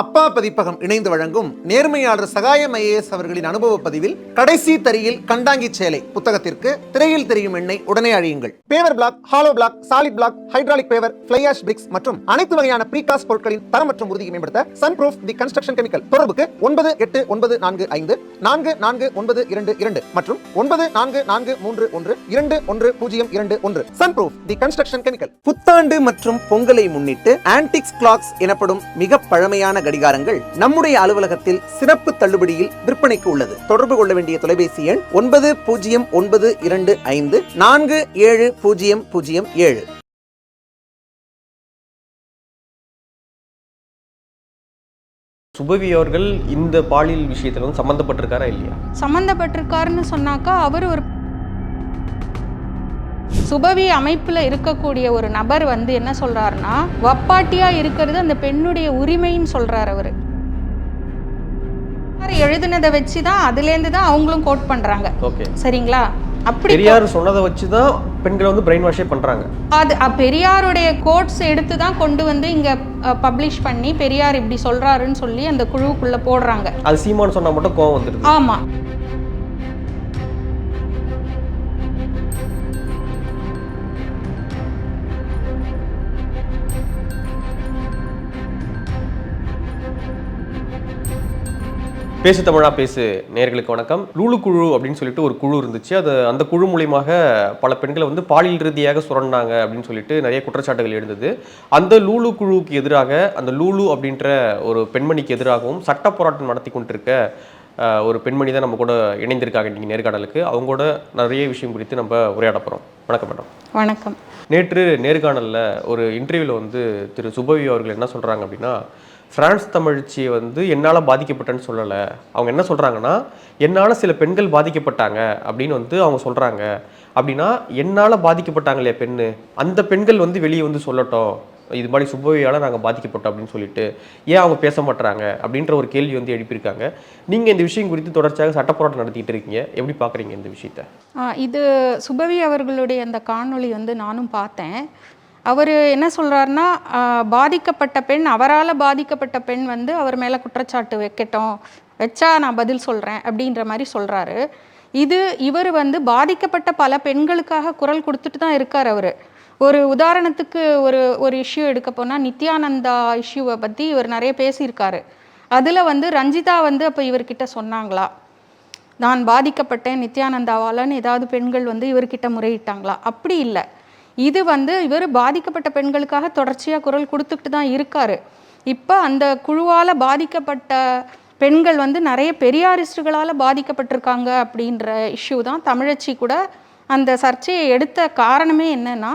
அப்பா பதிப்பகம் இணைந்து வழங்கும் நேர்மையாளர் சகாயம் ஐஏஎஸ் அவர்களின் அனுபவ பதிவில் கடைசி தரியில் கண்டாங்கி சேலை புத்தகத்திற்கு திரையில் தெரியும் எண்ணை உடனே அழியுங்கள். Paver block hollow block solid block hydraulic paver flyash bricks மற்றும் அனைத்து வகையான ப்ரீகாஸ்ட் பொருட்களின் தரம் மற்றும் உறுதியை மேம்படுத்த sun proof the construction chemical தொடர்புக்கு ஒன்பது எட்டு ஒன்பது நான்கு ஐந்து நான்கு நான்கு ஒன்பது இரண்டு இரண்டு மற்றும் ஒன்பது நான்கு நான்கு மூன்று ஒன்று இரண்டு ஒன்று பூஜ்ஜியம் இரண்டு ஒன்று. Sun proof the construction chemical புத்தாண்டு மற்றும் பொங்கலை முன்னிட்டு ஆன்டிக்ஸ் கிளாக்ஸ் எனப்படும் மிக பழமையான கடிகாரங்கள் நம்முடைய அலுவலகத்தில் சிறப்பு தள்ளுபடியில் விற்பனைக்கு உள்ளது. தொடர்பு கொள்ள வேண்டிய தொலைபேசி எண் ஒன்பது பூஜ்ஜியம் ஒன்பது இரண்டு ஐந்து நான்கு ஏழு பூஜ்ஜியம் பூஜ்ஜியம் ஏழு. சுபவி அவர்கள் இந்த பாலியல் விஷயத்துல வந்து சம்மந்தப்பட்டிருக்காரா இல்லையா? சம்மந்தப்பட்டிருக்காருன்னு சொன்னாக்கா அவர் ஒரு சுபவி அமைப்பில் இருக்கக்கூடிய ஒரு நபர் வந்து என்ன சொல்றாருன்னா வப்பாட்டியாக இருக்கிறது அந்த பெண்ணுடைய உரிமைன்னு சொல்றார் அவர். எழுதுனதை வச்சு தான் அதுலேருந்து தான் அவங்களும் கோட் பண்ணுறாங்க ஓகே. சரிங்களா? அப்படி பெரியார் சொன்னதை வச்சு தான் பெண்களை வந்து பிரெயின் வாஷே பண்றாங்க. அது பெரியாருடைய கோட்ஸ் எடுத்து தான் கொண்டு வந்து இங்கே பப்ளிஷ் பண்ணி பெரியார் இப்படி சொல்றாருன்னு சொல்லி அந்த குழுவுக்குள்ளே போடுறாங்க. அது சீமான் சொன்னா மட்டும் கோவம் வந்துடுது ஆமாம் பேசு தமிழா பேசு. நேர்களுக்கு வணக்கம். லூலு குழு அப்படின்னு சொல்லிட்டு ஒரு குழு இருந்துச்சு. அது அந்த குழு மூலியமாக பல பெண்களை வந்து பாலியல் ரீதியாக சுரண்டாங்க அப்படின்னு சொல்லிட்டு நிறைய குற்றச்சாட்டுகள் எழுந்தது. அந்த லூலு குழுவுக்கு எதிராக அந்த லூலு அப்படின்ற ஒரு பெண்மணிக்கு எதிராகவும் சட்ட போராட்டம் நடத்தி கொண்டிருக்க ஒரு பெண்மணி தான் நம்ம கூட இணைந்திருக்காங்க இன்னைக்கு நேர்காணலுக்கு. அவங்களோட நிறைய விஷயம் குறித்து நம்ம உரையாட போகிறோம் வணக்கம் மேடம். வணக்கம். நேற்று நேர்காணலில் ஒரு இன்டர்வியூவில் வந்து திரு சுபவி அவர்கள் என்ன சொல்கிறாங்க அப்படின்னா பிரான்ஸ் தமிழ்ச்சி வந்து என்னால் பாதிக்கப்பட்டேன்னு சொல்லலை. அவங்க என்ன சொல்கிறாங்கன்னா என்னால் சில பெண்கள் பாதிக்கப்பட்டாங்க அப்படின்னு வந்து அவங்க சொல்கிறாங்க அப்படின்னா என்னால் பாதிக்கப்பட்டாங்க இல்லையா பெண்ணு? அந்த பெண்கள் வந்து வெளியே வந்து சொல்லட்டும். இது மாதிரி சுபவியால் நாங்கள் பாதிக்கப்பட்டோம் அப்படின்னு சொல்லிட்டு ஏன் அவங்க பேச மாட்டுறாங்க அப்படின்ற ஒரு கேள்வி வந்து எழுப்பியிருக்காங்க. நீங்கள் இந்த விஷயம் குறித்து தொடர்ச்சியாக சட்ட போராட்டம் நடத்திட்டு இருக்கீங்க. எப்படி பார்க்குறீங்க இந்த விஷயத்த? இது சுபவி அவர்களுடைய அந்த காணொளி வந்து நானும் பார்த்தேன். அவர் என்ன சொல்கிறாருன்னா பாதிக்கப்பட்ட பெண் அவரால் பாதிக்கப்பட்ட பெண் வந்து அவர் மேலே குற்றச்சாட்டு வைக்கட்டும். வச்சா நான் பதில் சொல்கிறேன் அப்படின்ற மாதிரி சொல்கிறாரு இது இவர் வந்து பாதிக்கப்பட்ட பல பெண்களுக்காக குரல் கொடுத்துட்டு தான் இருக்கார் அவர். ஒரு உதாரணத்துக்கு ஒரு ஒரு இஷ்யூ எடுக்க போனால் நித்யானந்தா இஷ்யூவை பற்றி இவர் நிறைய பேசியிருக்காரு. அதில் வந்து ரஞ்சிதா வந்து அப்போ இவர்கிட்ட சொன்னாங்களா நான் பாதிக்கப்பட்டேன் நித்யானந்தாவாலன்னு ஏதாவது பெண்கள் வந்து இவர்கிட்ட முறையிட்டாங்களா? அப்படி இல்லை. இது வந்து இவர் பாதிக்கப்பட்ட பெண்களுக்காக தொடர்ச்சியாக குரல் கொடுத்துக்கிட்டு தான் இருக்காரு. இப்போ அந்த குழுவால் பாதிக்கப்பட்ட பெண்கள் வந்து நிறைய பெரியாரிஸ்டுகளால் பாதிக்கப்பட்டிருக்காங்க அப்படின்ற இஷ்யூ தான் தமிழச்சி கூட அந்த சர்ச்சையை எடுத்த காரணமே என்னன்னா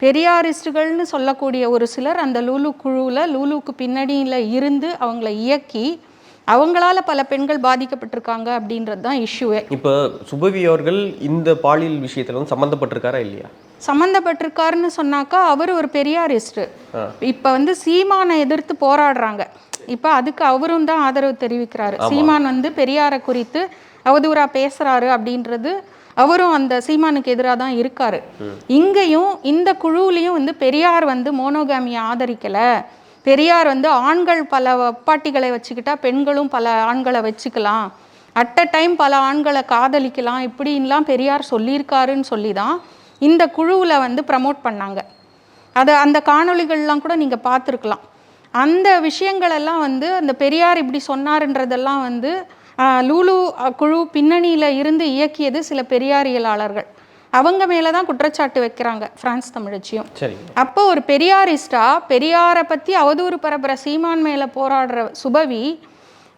பெரியாரிஸ்டுகள்னு சொல்லக்கூடிய ஒரு சிலர் அந்த லூலு குழுவில் லூலுக்கு பின்னணியில் இருந்து அவங்கள இயக்கி அவங்களால பல பெண்கள் பாதிக்கப்பட்டிருக்காங்க அப்படின்றது தான் இஷ்யூவே இப்போ சுபவி அவர்கள் இந்த பாலியல் விஷயத்தில் வந்து சம்மந்தப்பட்டிருக்காரா இல்லையா? சம்மந்தப்பட்டிருக்காருன்னு சொன்னாக்கா அவர் ஒரு பெரியாரிஸ்ட். இப்போ வந்து சீமானை எதிர்த்து போராடுறாங்க. இப்போ அதுக்கு அவரும் தான் ஆதரவு தெரிவிக்கிறாரு. சீமான் வந்து பெரியாரை குறித்து அவதூறா பேசுறாரு அப்படின்றது அவரும் அந்த சீமானுக்கு எதிராக தான் இருக்காரு. இங்கேயும் இந்த குழுவுலையும் வந்து பெரியார் வந்து மோனோகாமியை ஆதரிக்கல. பெரியார் வந்து ஆண்கள் பல வப்பாட்டிகளை வச்சுக்கிட்டா பெண்களும் பல ஆண்களை வச்சுக்கலாம். அட் அ டைம் பல ஆண்களை காதலிக்கலாம். இப்படின்லாம் பெரியார் சொல்லியிருக்காருன்னு சொல்லி தான் இந்த குழுவில் வந்து ப்ரமோட் பண்ணாங்க. அதை அந்த காணொளிகள்லாம் கூட நீங்கள் பார்த்துருக்கலாம். அந்த விஷயங்களெல்லாம் வந்து அந்த பெரியார் இப்படி சொன்னாருன்றதெல்லாம் வந்து லூலு குழு பின்னணியில் இருந்து இயக்கியது சில பெரியாரியலாளர்கள். அவங்க மேலே தான் குற்றச்சாட்டு வைக்கிறாங்க பிரான்ஸ் தமிழச்சியும். அப்போ ஒரு பெரியாரிஸ்டா பெரியாரை பற்றி அவதூறு பரப்புற சீமான் மேலே போராடுற சுபவி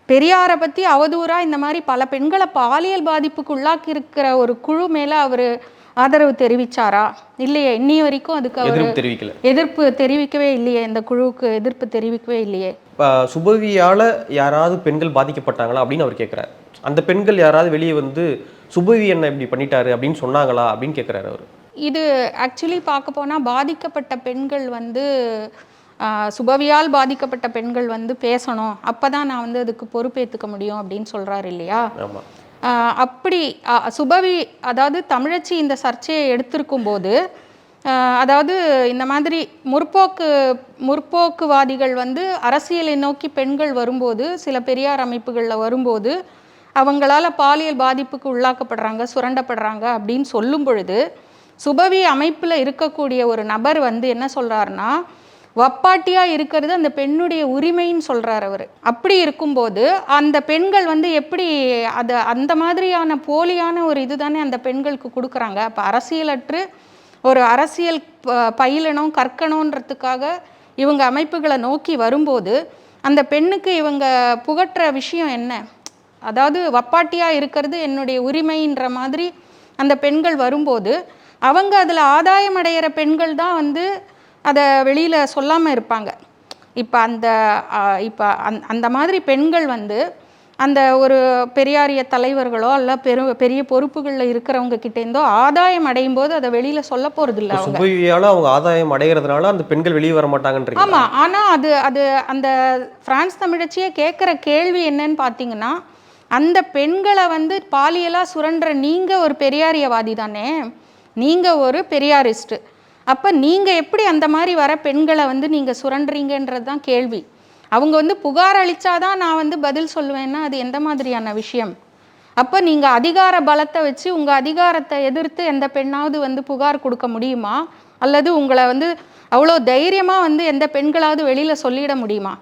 பெரியாரை பற்றி அவதூறாக இந்த மாதிரி பல பெண்களை பாலியல் பாதிப்புக்கு உள்ளாக்கி இருக்கிற ஒரு குழு மேலே அவர் ஆதரவு தெரிவிச்சாரா? இல்லையே இன்னி வரைக்கும் அதுக்கு அவர் தெரிவிக்கல. எதிர்ப்பு தெரிவிக்கவே இல்லையே இந்த குழுவுக்கு எதிர்ப்பு தெரிவிக்கவே இல்லையே. சுபவியால யாராவது பெண்கள் பாதிக்கப்பட்டாங்களா அப்படின்னு அவர் கேட்குறாரு அந்த பெண்கள் யாராவது வெளியே வந்து சுபவி என்ன இப்படி பண்ணிட்டாரு? அப்படின்னு சொன்னாங்களா? அப்படின்னு கேட்குறாரு அவர். இது ஆக்சுவலி பார்க்க போனால் பாதிக்கப்பட்ட பெண்கள் வந்து சுபவியால் பாதிக்கப்பட்ட பெண்கள் வந்து பேசணும். அப்போ தான் நான் வந்து அதுக்கு பொறுப்பேற்றுக்க முடியும் அப்படின்னு சொல்கிறாரு இல்லையா? அப்படி சுபவி அதாவது தமிழச்சி இந்த சர்ச்சையை எடுத்திருக்கும் போது அதாவது இந்த மாதிரி முற்போக்கு முற்போக்குவாதிகள் வந்து அரசியலை நோக்கி பெண்கள் வரும்போது சில பெரியார் அமைப்புகளில் வரும்போது அவங்களால பாலியல் பாதிப்புக்கு உள்ளாக்கப்படுறாங்க சுரண்டப்படுறாங்க அப்படின்னு சொல்லும் பொழுது சுபவி அமைப்பில் இருக்கக்கூடிய ஒரு நபர் வந்து என்ன சொல்கிறாருன்னா வப்பாட்டியாக இருக்கிறது அந்த பெண்ணுடைய உரிமைன்னு சொல்கிறார் அவர். அப்படி இருக்கும்போது அந்த பெண்கள் வந்து எப்படி அதை அந்த மாதிரியான போலியான ஒரு இதுதானே அந்த பெண்களுக்கு கொடுக்குறாங்க. அப்போ அரசியலற்று ஒரு அரசியல் பயிலணும் கற்கணுன்றதுக்காக இவங்க அமைப்புகளை நோக்கி வரும்போது அந்த பெண்ணுக்கு இவங்க புகற்ற விஷயம் என்ன? அதாவது வப்பாட்டியாக இருக்கிறது என்னுடைய உரிமைன்ற மாதிரி அந்த பெண்கள் வரும்போது அவங்க அதில் ஆதாயம் அடைகிற பெண்கள் தான் வந்து அதை வெளியில் சொல்லாமல் இருப்பாங்க. இப்போ அந்த இப்போ அந் அந்த மாதிரி பெண்கள் வந்து அந்த ஒரு பெரியாரிய தலைவர்களோ அல்ல பெரு பெரிய பொறுப்புகளில் இருக்கிறவங்க கிட்டேருந்தோ ஆதாயம் அடையும் போது அதை வெளியில் சொல்ல போகிறது இல்லை அவங்க. அவங்க ஆதாயம் அடைகிறதுனால அந்த பெண்கள் வெளியே வர மாட்டாங்கன்றீங்க ஆமா. ஆனா அது அது அந்த பிரான்ஸ் தமிழச்சியை கேட்குற கேள்வி என்னன்னு பார்த்தீங்கன்னா அந்த பெண்களை வந்து பாலியலா சுரண்டுற நீங்க ஒரு பெரியாரியவாதி தானே நீங்க ஒரு பெரியாரிஸ்ட் அப்ப நீங்க எப்படி அந்த மாதிரி வர பெண்களை வந்து நீங்க சுரண்டுறீங்கன்றது தான் கேள்வி. அவங்க வந்து புகார் அளிச்சாதான் நான் வந்து பதில் சொல்லுவேன்னா அது எந்த மாதிரியான விஷயம்? அப்போ நீங்கள் அதிகார பலத்தை வச்சு உங்கள் அதிகாரத்தை எதிர்த்து எந்த பெண்ணாவது வந்து புகார் கொடுக்க முடியுமா? அல்லது உங்களை வந்து அவ்வளோ தைரியமாக வந்து எந்த பெண்களாவது வெளியில் சொல்லிட முடியுமா?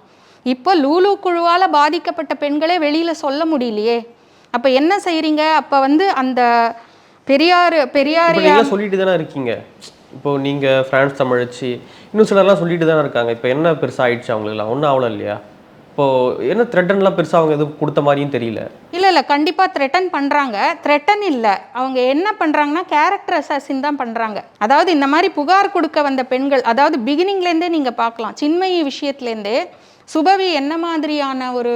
இப்போ லூலு குழுவால் பாதிக்கப்பட்ட பெண்களே வெளியில் சொல்ல முடியலையே. அப்போ என்ன செய்கிறீங்க அப்போ வந்து அந்த பெரியார் நீங்களாம் சொல்லிட்டு தானே இருக்கீங்க. இப்போது நீங்கள் ஃப்ரான்ஸ் தமிழச்சி இன்னும் சிலர்லாம் சொல்லிட்டு தானே இருக்காங்க. இப்போ என்ன பெருசாக ஆயிடுச்சு அவங்களுக்குலாம் ஒன்றும் ஆகலை இல்லையா? இப்போது என்ன த்ரெட்டன்லாம் பெருசாக அவங்க எதுவும் கொடுத்த மாதிரியும் தெரியல? இல்லை இல்லை. கண்டிப்பாக த்ரெட்டன் பண்ணுறாங்க த்ரெட்டன் இல்லை. அவங்க என்ன பண்ணுறாங்கன்னா கேரக்டர் அசாசின் தான் பண்ணுறாங்க அதாவது இந்த மாதிரி புகார் கொடுக்க வந்த பெண்கள் அதாவது பிகினிங்லேருந்தே நீங்கள் பார்க்கலாம். சின்மயி விஷயத்துலேருந்தே சுபவி என்ன மாதிரியான ஒரு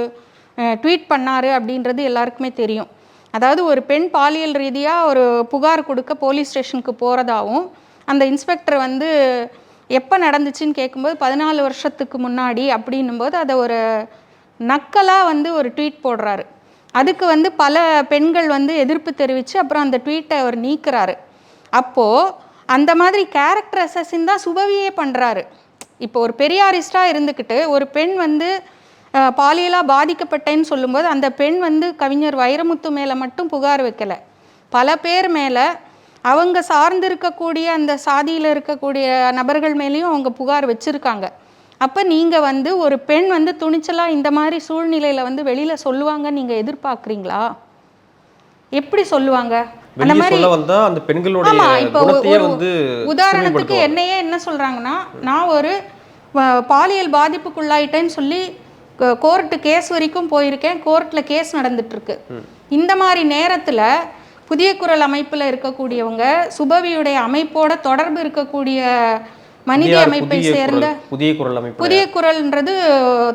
ட்வீட் பண்ணார் அப்படின்றது எல்லாருக்குமே தெரியும். அதாவது ஒரு பெண் பாலியல் ரீதியாக ஒரு புகார் கொடுக்க போலீஸ் ஸ்டேஷனுக்கு போகிறதாவும் அந்த இன்ஸ்பெக்டர் வந்து எப்போ நடந்துச்சுன்னு கேட்கும்போது பதினாலு வருஷத்துக்கு முன்னாடி அப்படின்னும்போது அதை ஒரு நக்கலாக வந்து ஒரு ட்வீட் போடுறாரு. அதுக்கு வந்து பல பெண்கள் வந்து எதிர்ப்பு தெரிவித்து அப்புறம் அந்த ட்வீட்டை அவர் நீக்கிறாரு. அப்போது அந்த மாதிரி கேரக்டர் அசஸின் தான் சுபவியே பண்ணுறாரு இப்போ ஒரு பெரியாரிஸ்டாக இருந்துக்கிட்டு ஒரு பெண் வந்து பாலியலாக பாதிக்கப்பட்டேன்னு சொல்லும்போது அந்த பெண் வந்து கவிஞர் வைரமுத்து மேலே மட்டும் புகார் வைக்கலை. பல பேர் மேலே அவங்க சார்ந்து இருக்கக்கூடிய அந்த சாதியில் இருக்கக்கூடிய நபர்கள் மேலேயும் அவங்க புகார் வச்சுருக்காங்க. அப்போ நீங்கள் வந்து ஒரு பெண் வந்து துணிச்சலாக இந்த மாதிரி சூழ்நிலையில் வந்து வெளியில் சொல்லுவாங்கன்னு நீங்கள் எதிர்பார்க்குறீங்களா? எப்படி சொல்லுவாங்க? அந்த மாதிரி அந்த பெண்களுடைய ஆமா இப்போ உதாரணத்துக்கு. என்னையே என்ன சொல்றாங்கன்னா நான் ஒரு பாலியல் பாதிப்புக்குள்ளாயிட்டேன்னு சொல்லி கோர்ட்டு கேஸ் வரைக்கும் போயிருக்கேன். கோர்ட்டில் கேஸ் நடந்துட்டு இருக்கு இந்த மாதிரி நேரத்துல புதிய குரல் அமைப்புல இருக்கக்கூடியவங்க சுபவியுடைய அமைப்போட தொடர்பு இருக்கக்கூடிய மனித அமைப்பை சேர்ந்த புதிய குரல் அமைப்பு புதிய குரல்ன்றது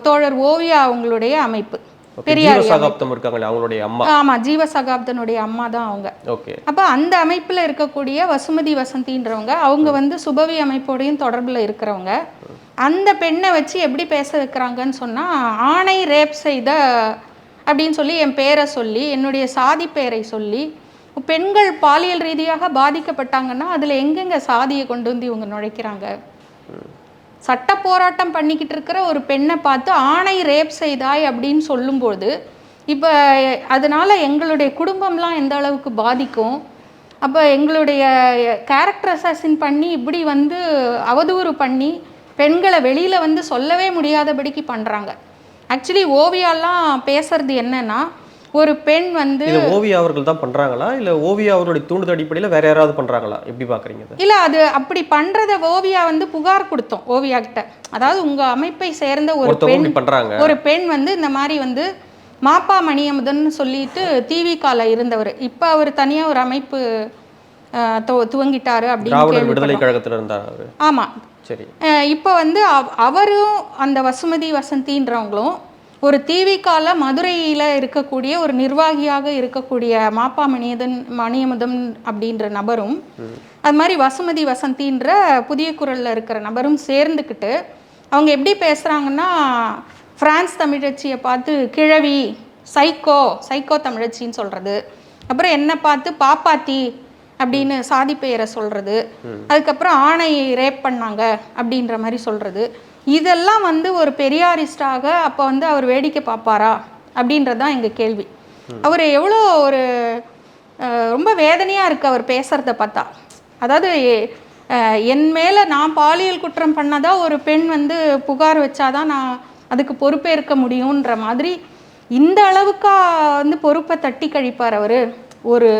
தோழர் ஓவியா அவங்களுடைய அமைப்பு. பெரியார் ஜீவ சகாப்தம் இருக்காங்களே அவங்களுடைய அம்மா. ஆமா ஜீவசகாப்தனுடைய அம்மா தான் அவங்க. ஓகே. அப்போ அந்த அமைப்பில் இருக்கக்கூடிய வசுமதி வசந்தின்றவங்க அவங்க வந்து சுபவி அமைப்போடையும் தொடர்பில் இருக்கிறவங்க. அந்த பெண்ணை வச்சு எப்படி பேச வைக்கிறாங்கன்னு சொன்னால் ஆணை ரேப் செய்த அப்படின்னு சொல்லி என் பேரை சொல்லி என்னுடைய சாதி பேரை சொல்லி பெண்கள் பாலியல் ரீதியாக பாதிக்கப்பட்டாங்கன்னா அதில் எங்கெங்க சாதியை கொண்டு வந்து இவங்க நுழைக்கிறாங்க? சட்ட போராட்டம் பண்ணிக்கிட்டு இருக்கிற ஒரு பெண்ணை பார்த்து ஆணை ரேப் செய்தாய் அப்படின்னு சொல்லும்போது இப்போ அதனால் எங்களுடைய குடும்பம்லாம் எந்த அளவுக்கு பாதிக்கும்? அப்போ எங்களுடைய கேரக்டர் அசாசின் பண்ணி இப்படி வந்து அவதூறு பண்ணி பெண்களை வெளியில் வந்து சொல்லவே முடியாதபடிக்கு பண்ணுறாங்க ஆக்சுவலி ஓவியாலாம் பேசுறது என்னன்னா ஒரு பெண் வந்து இது ஓவியா அவர்கள் தான் பண்றாங்களா? இல்ல ஓவியா அவர்களுடைய தூண்டுதல் அடிப்படையில வேற யாராவது பண்றாங்களா? எப்படி பாக்குறீங்க? இல்ல அது அப்படி பண்றத ஓவியா வந்து புகார் கொடுத்தோம் ஓவியா கிட்ட. அதாவது உங்க அமைப்பை சேர்ந்த ஒரு பெண் பண்றாங்க. ஒரு பெண் வந்து இந்த மாதிரி வந்து மாப்பா மணியமுதன் சொல்லிட்டு டிவிக்கால இருந்தவர். இப்போ அவர் தனியா ஒரு அமைப்பு துவங்கிட்டாரு அப்படின்னு விடுதலை. கழகத்துல இருந்தார் அவரு. ஆமா. சரி. இப்போ வந்து அவ- அவரும் அந்த வசுமதி வசந்தின்றவங்களும் ஒரு டிவிக்கால மதுரையில் இருக்கக்கூடிய ஒரு நிர்வாகியாக இருக்கக்கூடிய மாப்பா மணியதன் மணியமுதம் அப்படின்ற நபரும் அது மாதிரி வசுமதி வசந்தின்ற புதிய குரலில் இருக்கிற நபரும் சேர்ந்துக்கிட்டு அவங்க எப்படி பேசுகிறாங்கன்னா பிரான்ஸ் தமிழச்சியை பார்த்து கிழவி சைக்கோ சைக்கோ தமிழச்சின்னு சொல்கிறது அப்புறம் என்னை பார்த்து பாப்பாத்தி அப்படின்னு சாதி பெயரை சொல்கிறது அதுக்கப்புறம் ஆணை ரேப் பண்ணாங்க அப்படின்ற மாதிரி சொல்கிறது இதெல்லாம் வந்து ஒரு பெரியாரிஸ்டாக அப்போ வந்து அவர் வேடிக்கை பார்ப்பாரா அப்படின்றது தான் எங்கள் கேள்வி. அவர் எவ்வளோ ஒரு ரொம்ப வேதனையாக இருக்குது அவர் பேசுகிறத பார்த்தா. அதாவது என் மேலே நான் பாலியல் குற்றம் பண்ணாதான் ஒரு பெண் வந்து புகார் வச்சாதான் நான் அதுக்கு பொறுப்பேற்க முடியுன்ற மாதிரி இந்த அளவுக்கா வந்து பொறுப்பை தட்டி கழிப்பார் அவர். ஒரு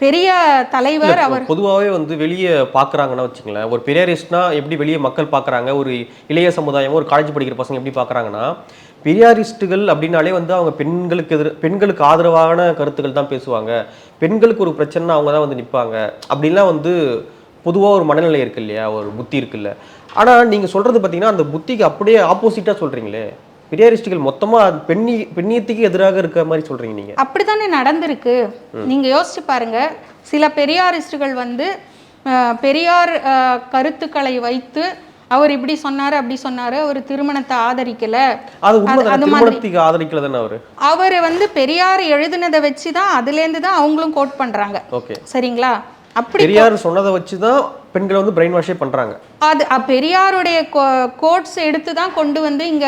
பெரிய தலைவர் அவர் பொதுவாகவே வந்து வெளியே பார்க்குறாங்கன்னா வச்சுங்களேன் ஒரு பெரியாரிஸ்ட்னா எப்படி வெளியே மக்கள் பார்க்குறாங்க ஒரு இளைய சமுதாயம் ஒரு காலேஜ் படிக்கிற பசங்க எப்படி பார்க்குறாங்கன்னா பெரியாரிஸ்ட்டுகள் அப்படின்னாலே வந்து அவங்க பெண்களுக்கு எதிர் பெண்களுக்கு ஆதரவான கருத்துக்கள் தான் பேசுவாங்க. பெண்களுக்கு ஒரு பிரச்சனைனா அவங்க தான் வந்து நிற்பாங்க அப்படின்லாம் வந்து பொதுவாக ஒரு மனநிலை இருக்கு இல்லையா? ஒரு புத்தி இருக்குல்ல. ஆனால் நீங்கள் சொல்கிறது பார்த்தீங்கன்னா அந்த புத்திக்கு அப்படியே ஆப்போசிட்டாக சொல்கிறீங்களே பெரியாரிஸ்ட்டுகள் மொத்தமாக பெண்ணி பெண்ணியத்துக்கு எதிராக இருக்க மாதிரி சொல்கிறீங்க நீங்கள் அப்படித்தானே நடந்திருக்கு? நீங்க யோசிச்சு பாருங்க. சில பெரியாரிஸ்டுகள் வந்து பெரியார் கருத்துக்களை வைத்து அவர் இப்படி சொன்னாரு அப்படி சொன்னாரு அவர் திருமணத்தை ஆதரிக்கல. அது மாதிரி ஆதரிக்கல அவர்? அவர் வந்து பெரியார் எழுதுனதை வச்சு தான் அதுலேருந்து தான் அவங்களும் கோட் பண்றாங்க. சரிங்களா? பெரியார் சொன்னதை வச்சு தான் பெண்களை வந்து பிரெயின் வாஷே பண்றாங்க. அது பெரியாருடைய கோட்ஸ் எடுத்து தான் கொண்டு வந்து இங்க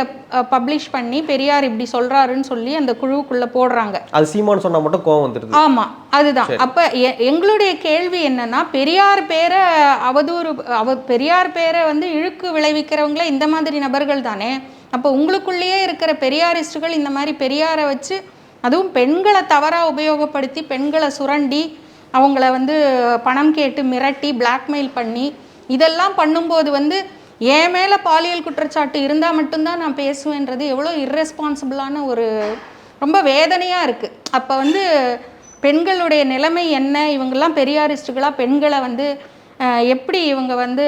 பப்ளிஷ் பண்ணி பெரியார் இப்படி சொல்றாருன்னு சொல்லி அந்த குழுவுக்குள்ள போடுறாங்க. அது சீமான் சொன்னா மட்டும் கோவம் வந்துடுது ஆமா அதுதான். அப்ப எங்களுடைய கேள்வி என்னன்னா பெரியார் பேரை அவதூறு அவ பெரியார் பேரை வந்து இழுக்கு விளைவிக்கிறவங்களே இந்த மாதிரி நபர்கள் தானே? அப்போ உங்களுக்குள்ளேயே இருக்கிற பெரியாரிஸ்டுகள் இந்த மாதிரி பெரியாரை வச்சு அதுவும் பெண்களை தவறா உபயோகப்படுத்தி பெண்களை சுரண்டி அவங்கள வந்து பணம் கேட்டு மிரட்டி பிளாக்மெயில் பண்ணி இதெல்லாம் பண்ணும்போது வந்து என் மேலே பாலியல் குற்றச்சாட்டு இருந்தால் மட்டும்தான் நான் பேசுவேன்றது எவ்வளோ இர்ரெஸ்பான்சிபிளான ஒரு ரொம்ப வேதனையாக இருக்குது அப்போ வந்து பெண்களுடைய நிலைமை என்ன? இவங்கெல்லாம் பெரியாரிஸ்டுகளாக பெண்களை வந்து எப்படி இவங்க வந்து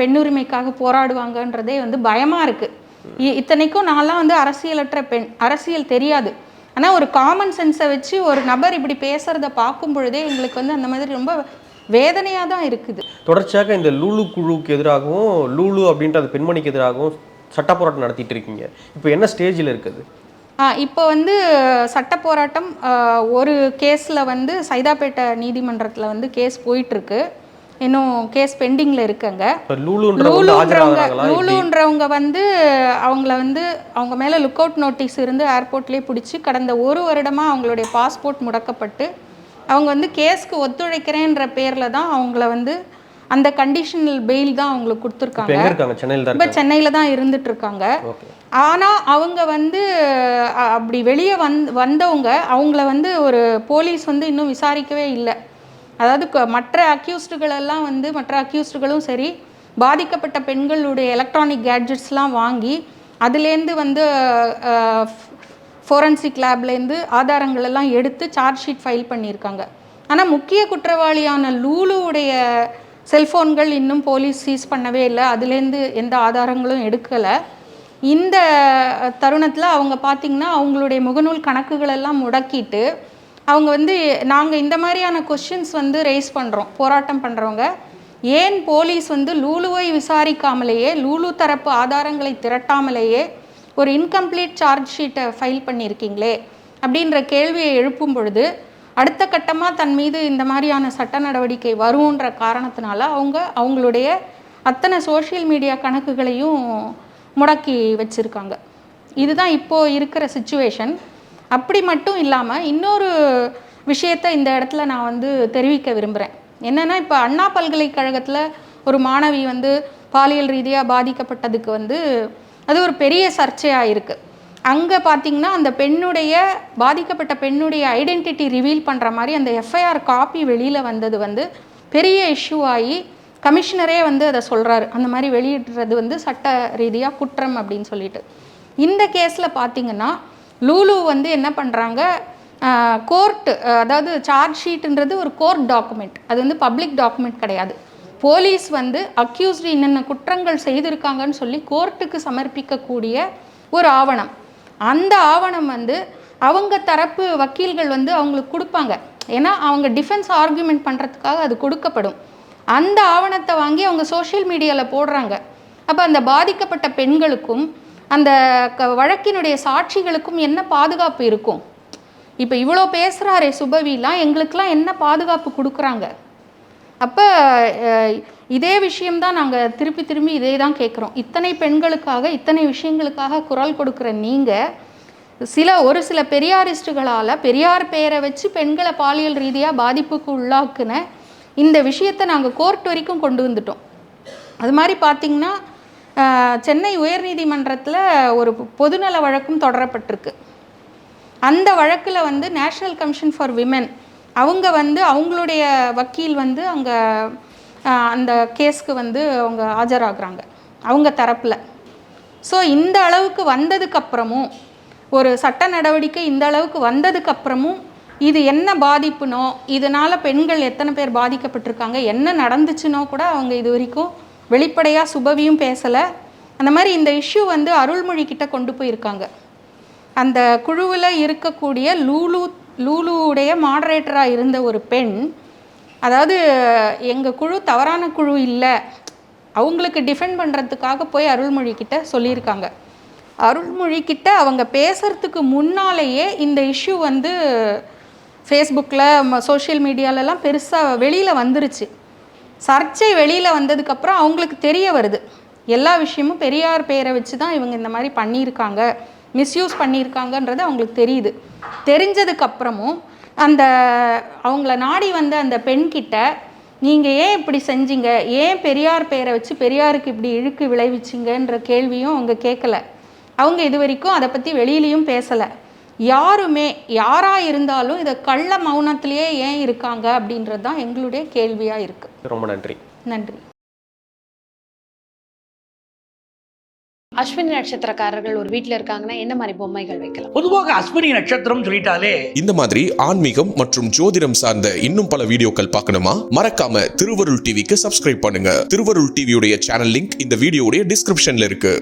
பெண்ணுரிமைக்காக போராடுவாங்கன்றதே வந்து பயமாக இருக்குது இத்தனைக்கும் நான்லாம் வந்து அரசியலற்ற பெண் அரசியல் தெரியாது. ஆனால் ஒரு காமன் சென்ஸை வச்சு ஒரு நபர் இப்படி பேசுகிறத பார்க்கும் பொழுதே எங்களுக்கு வந்து அந்த மாதிரி ரொம்ப வேதனையாக தான் இருக்குது. தொடர்ச்சியாக இந்த லூலு குழுவுக்கு எதிராகவும் லூலு அப்படின்ற அந்த பெண்மணிக்கு எதிராகவும் சட்ட போராட்டம் நடத்திட்டு இருக்கீங்க. இப்போ என்ன ஸ்டேஜில் இருக்குது? இப்போ வந்து சட்ட போராட்டம் ஒரு கேஸில் வந்து சைதாப்பேட்டை நீதிமன்றத்தில் வந்து கேஸ் போயிட்டுருக்கு இன்னும் கேஸ் பெண்டிங்கில் இருக்குங்க. லூலுன்றவங்க? லூலுன்றவங்க வந்து அவங்கள வந்து அவங்க மேலே லுக் அவுட் நோட்டீஸ் இருந்து ஏர்போர்ட்லேயே பிடிச்சி கடந்த ஒரு வருடமாக அவங்களுடைய பாஸ்போர்ட் முடக்கப்பட்டு அவங்க வந்து கேஸ்க்கு ஒத்துழைக்கிறேன்ற பேரில் தான் அவங்கள வந்து அந்த கண்டிஷனல் பெயில் தான் அவங்களுக்கு கொடுத்துருக்காங்க. இப்போ சென்னையில் தான் இருந்துட்டு இருக்காங்க. ஆனால் அவங்க வந்து அப்படி வெளியே வந் வந்தவங்க அவங்கள வந்து ஒரு போலீஸ் வந்து இன்னும் விசாரிக்கவே இல்லை. அதாவது மற்ற அக்யூஸ்டுகளெல்லாம் வந்து மற்ற அக்யூஸ்டுகளும் சரி பாதிக்கப்பட்ட பெண்களுடைய எலக்ட்ரானிக் கேட்ஜெட்ஸ்லாம் வாங்கி அதுலேருந்து வந்து ஃபோரன்சிக் லேப்லேருந்து ஆதாரங்கள் எல்லாம் எடுத்து சார்ஜ் ஷீட் ஃபைல் பண்ணியிருக்காங்க. ஆனால் முக்கிய குற்றவாளியான லூலுவுடைய செல்ஃபோன்கள் இன்னும் போலீஸ் சீஸ் பண்ணவே இல்லை. அதுலேருந்து எந்த ஆதாரங்களும் எடுக்கலை. இந்த தருணத்தில் அவங்க பார்த்திங்கன்னா அவங்களுடைய முகநூல் கணக்குகளெல்லாம் முடக்கிட்டு அவங்க வந்து நாங்கள் இந்த மாதிரியான கொஷின்ஸ் வந்து ரைஸ் பண்ணுறோம் போராட்டம் பண்ணுறவங்க ஏன் போலீஸ் வந்து லூலுவை விசாரிக்காமலேயே லூலு தரப்பு ஆதாரங்களை திரட்டாமலேயே ஒரு இன்கம்ப்ளீட் சார்ஜ் ஷீட்டை ஃபைல் பண்ணியிருக்கீங்களே? அப்படின்ற கேள்வியை எழுப்பும் பொழுது அடுத்த கட்டமாக தன் மீது இந்த மாதிரியான சட்ட நடவடிக்கை வரும்ன்ற காரணத்தினால அவங்க அவங்களுடைய அத்தனை சோஷியல் மீடியா கணக்குகளையும் முடக்கி வச்சுருக்காங்க. இதுதான் இப்போது இருக்கிற சுச்சுவேஷன் அப்படி மட்டும் இல்லாமல் இன்னொரு விஷயத்தை இந்த இடத்துல நான் வந்து தெரிவிக்க விரும்புகிறேன் என்னென்னா இப்போ அண்ணா பல்கலைக்கழகத்தில் ஒரு மாணவி வந்து பாலியல் ரீதியாக பாதிக்கப்பட்டதுக்கு வந்து அது ஒரு பெரிய சர்ச்சையாக இருக்குது அங்கே பார்த்தீங்கன்னா அந்த பெண்ணுடைய பாதிக்கப்பட்ட பெண்ணுடைய ஐடென்டிட்டி ரிவீல் பண்ணுற மாதிரி அந்த எஃப்ஐஆர் காப்பி வெளியில் வந்தது வந்து பெரிய இஷ்யூ ஆகி கமிஷனரே வந்து அதை சொல்கிறாரு அந்த மாதிரி வெளியிடுறது வந்து சட்ட ரீதியாக குற்றம் அப்படின்னு சொல்லிட்டு. இந்த கேஸில் பார்த்தீங்கன்னா லூலு வந்து என்ன பண்ணுறாங்க கோர்ட்டு அதாவது சார்ஜ் ஷீட்டுன்றது ஒரு கோர்ட் டாக்குமெண்ட் அது வந்து பப்ளிக் டாக்குமெண்ட் கிடையாது. போலீஸ் வந்து அக்யூஸ்டு என்னென்ன குற்றங்கள் செய்திருக்காங்கன்னு சொல்லி கோர்ட்டுக்கு சமர்ப்பிக்கக்கூடிய ஒரு ஆவணம். அந்த ஆவணம் வந்து அவங்க தரப்பு வக்கீல்கள் வந்து அவங்களுக்கு கொடுப்பாங்க. ஏன்னா அவங்க டிஃபென்ஸ் ஆர்குமெண்ட் பண்ணுறதுக்காக அது கொடுக்கப்படும். அந்த ஆவணத்தை வாங்கி அவங்க சோஷியல் மீடியாவில் போடுறாங்க. அப்போ அந்த பாதிக்கப்பட்ட பெண்களுக்கும் அந்த க வழக்கினுடைய சாட்சிகளுக்கும் என்ன பாதுகாப்பு இருக்கும்? இப்போ இவ்வளோ பேசுகிறாரே சுபவிலாம் எங்களுக்கெல்லாம் என்ன பாதுகாப்பு கொடுக்குறாங்க? அப்போ இதே விஷயம்தான் நாங்கள் திருப்பி திரும்பி இதே தான் கேட்குறோம் இத்தனை பெண்களுக்காக இத்தனை விஷயங்களுக்காக குரல் கொடுக்குற நீங்கள் சில ஒரு சில பெரியாரிஸ்டுகளால் பெரியார் பெயரை வச்சு பெண்களை பாலியல் ரீதியாக பாதிப்புக்கு உள்ளாக்குன இந்த விஷயத்தை நாங்கள் கோர்ட் வரைக்கும் கொண்டு வந்துட்டோம். அது மாதிரி பார்த்திங்கன்னா சென்னை உயர்நீதிமன்றத்தில் ஒரு பொதுநல வழக்கும் தொடரப்பட்டிருக்கு. அந்த வழக்கில் வந்து நேஷ்னல் கமிஷன் ஃபார் விமென் அவங்க வந்து அவங்களுடைய வக்கீல் வந்து அங்கே அந்த கேஸ்க்கு வந்து அவங்க ஆஜராகிறாங்க அவங்க தரப்பில். ஸோ இந்த அளவுக்கு வந்ததுக்கப்புறமும் ஒரு சட்ட நடவடிக்கை இந்த அளவுக்கு வந்ததுக்கப்புறமும் இது என்ன பாதிப்புனோ இதனால் பெண்கள் எத்தனை பேர் பாதிக்கப்பட்டிருக்காங்க என்ன நடந்துச்சுனோ கூட அவங்க இது வரைக்கும் வெளிப்படையாக சுபவியும் பேசலை. அந்த மாதிரி இந்த இஷ்யூ வந்து அருள்மொழி கிட்ட கொண்டு போயிருக்காங்க. அந்த குழுவில் இருக்கக்கூடிய லூலு லூலுவுடைய மாடரேட்டராக இருந்த ஒரு பெண் அதாவது எங்கள் குழு தவறான குழு இல்லை. அவங்களுக்கு டிஃபெண்ட் பண்ணுறதுக்காக போய் அருள்மொழி கிட்ட சொல்லியிருக்காங்க. அருள்மொழி கிட்ட அவங்க பேசுகிறதுக்கு முன்னாலேயே இந்த இஷ்யூ வந்து ஃபேஸ்புக்கில் சோஷியல் மீடியாலலாம் பெருசாக வெளியில் வந்துருச்சு. சர்ச்சை வெளியில் வந்ததுக்கப்புறம் அவங்களுக்கு தெரிய வருது. எல்லா விஷயமும் பெரியார் பேரை வச்சு தான் இவங்க இந்த மாதிரி பண்ணியிருக்காங்க. மிஸ்யூஸ் பண்ணியிருக்காங்கன்றது அவங்களுக்கு தெரியுது. தெரிஞ்சதுக்கப்புறமும் அந்த அவங்கள நாடி வந்த அந்த பெண்கிட்ட நீங்கள் ஏன் இப்படி செஞ்சீங்க? ஏன் பெரியார் பேரை வச்சு பெரியாருக்கு இப்படி இழுக்கு விளைவிச்சிங்கன்ற கேள்வியும் அவங்க கேட்கல. அவங்க இது வரைக்கும் அதை பற்றி வெளியிலையும் பேசலை. யாருமே யாராக இருந்தாலும் இதை கள்ள மௌனத்திலேயே ஏன் இருக்காங்க அப்படின்றது தான் எங்களுடைய கேள்வியாக இருக்குது ரொம்ப நன்றி. நன்றி. அஸ்வினி நட்சத்திரக்காரர்கள் ஒரு வீட்ல இருக்காங்கன்னா என்ன மாதிரி பொம்மைகள் வைக்கலாம்? பொதுவாக அஸ்வினி நட்சத்திரம் சொல்லிட்டாலே இந்த மாதிரி ஆன்மீகம் மற்றும் ஜோதிடம் சார்ந்த இன்னும் பல வீடியோக்கள் பார்க்கணுமா? மறக்காம திருவருள் டிவிக்கு சப்ஸ்கிரைப் பண்ணுங்க. திருவருள் டிவியுடைய சேனல் லிங்க் இந்த வீடியோடைய டிஸ்கிரிப்ஷன்ல இருக்கு.